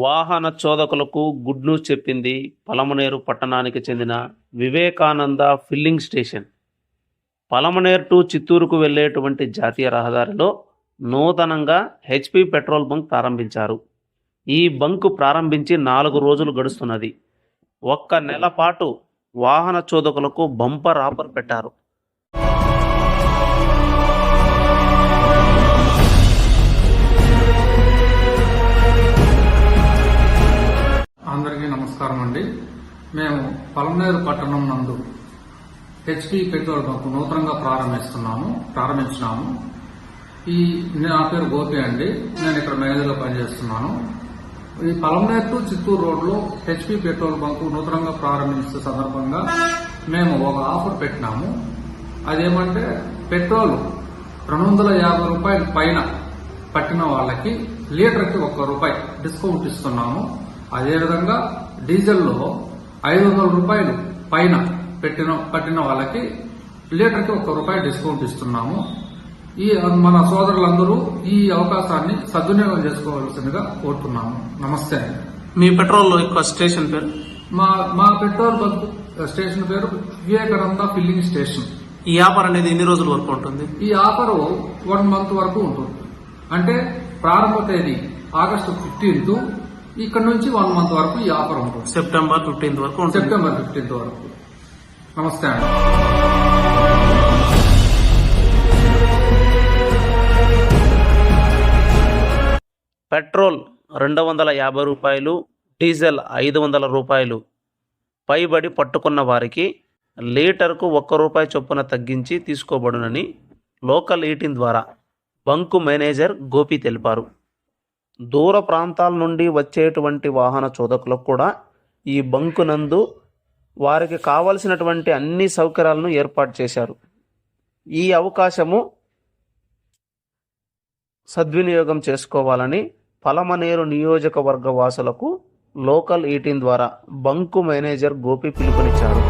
వాహన చోదకులకు good news చెప్పింది పలమనేరు పట్టణానికి చెందిన Vivekananda filling station. Palamaner to చిత్తూరుకు వెళ్ళేటువంటి జాతీయ రహదారిలో నూతనంగా హెచ్పి పెట్రోల్ బంక్ ప్రారంభించారు. ఈ బంకు ప్రారంభించి నాలుగు రోజులు గడుస్తున్నది. ఒక్క నెల పాటు వాహన చోదకులకు బంపర్ ఆఫర్ పెట్టారు. నమస్కారం అండి. మేము పలమనేరు పట్టణం నందు హెచ్పి పెట్రోల్ బంక్ నూతనంగా ప్రారంభిస్తున్నాము ప్రారంభించినాము. ఈ నా పేరు గోపి అండి. నేను ఇక్కడ మేనేజర్గా పనిచేస్తున్నాను. ఈ పలమనేరు టు చిత్తూరు రోడ్లో హెచ్పి పెట్రోల్ బంక్ నూతనంగా ప్రారంభించే సందర్భంగా మేము ఒక ఆఫర్ పెట్టినాము. అదేమంటే పెట్రోల్ రెండు వందల యాభై రూపాయల పైన పట్టిన వాళ్ళకి లీటర్కి ఒక్క రూపాయి డిస్కౌంట్ ఇస్తున్నాము. అదేవిధంగా డీజిల్లో ఐదు వందల రూపాయలు పైన పెట్టిన పట్టిన వాళ్ళకి లీటర్కి ఒక్క రూపాయి డిస్కౌంట్ ఇస్తున్నాము. ఈ మన సోదరులందరూ ఈ అవకాశాన్ని సద్వినియోగం చేసుకోవాల్సిందిగా కోరుతున్నాము. నమస్తే మీ పెట్రోల్ యొక్క స్టేషన్ పేరు? మా మా పెట్రోల్ బంక్ స్టేషన్ పేరు వివేకానంద ఫిల్లింగ్ స్టేషన్. ఈ ఆఫర్ అనేది ఎన్ని రోజుల వరకు ఉంటుంది? ఈ ఆఫర్ వన్ మంత్ వరకు ఉంటుంది. అంటే ప్రారంభ తేదీ ఆగస్టు ఫిఫ్టీన్త్ ఇక్కడ నుంచి వన్ మంత్ వరకు ఈ ఆఫర్ ఉంటుంది. సెప్టెంబర్ ఫిఫ్టీన్త్ వరకు ఉంటుంది. సెప్టెంబర్ ఫిఫ్టీన్త్ వరకు. నమస్తే అండి. పెట్రోల్ రెండు వందల యాభై రూపాయలు డీజిల్ ఐదు వందల రూపాయలు. పైబడి పట్టుకున్న వారికి లీటర్కు ఒక్క రూపాయి చొప్పున తగ్గించి తీసుకోబడునని లోకల్ ఈటిన్ ద్వారా బంకు మేనేజర్ గోపి తెలిపారు. దూర ప్రాంతాల నుండి వచ్చేటువంటి వాహన చోదకులకు కూడా ఈ బంకు నందు వారికి కావలసినటువంటి అన్ని సౌకర్యాలను ఏర్పాటు చేశారు. ఈ అవకాశము సద్వినియోగం చేసుకోవాలని పలమనేరు నియోజకవర్గ వాసులకు లోకల్ ఈటీన్ ద్వారా బంకు మేనేజర్ గోపి పిలుపునిచ్చారు.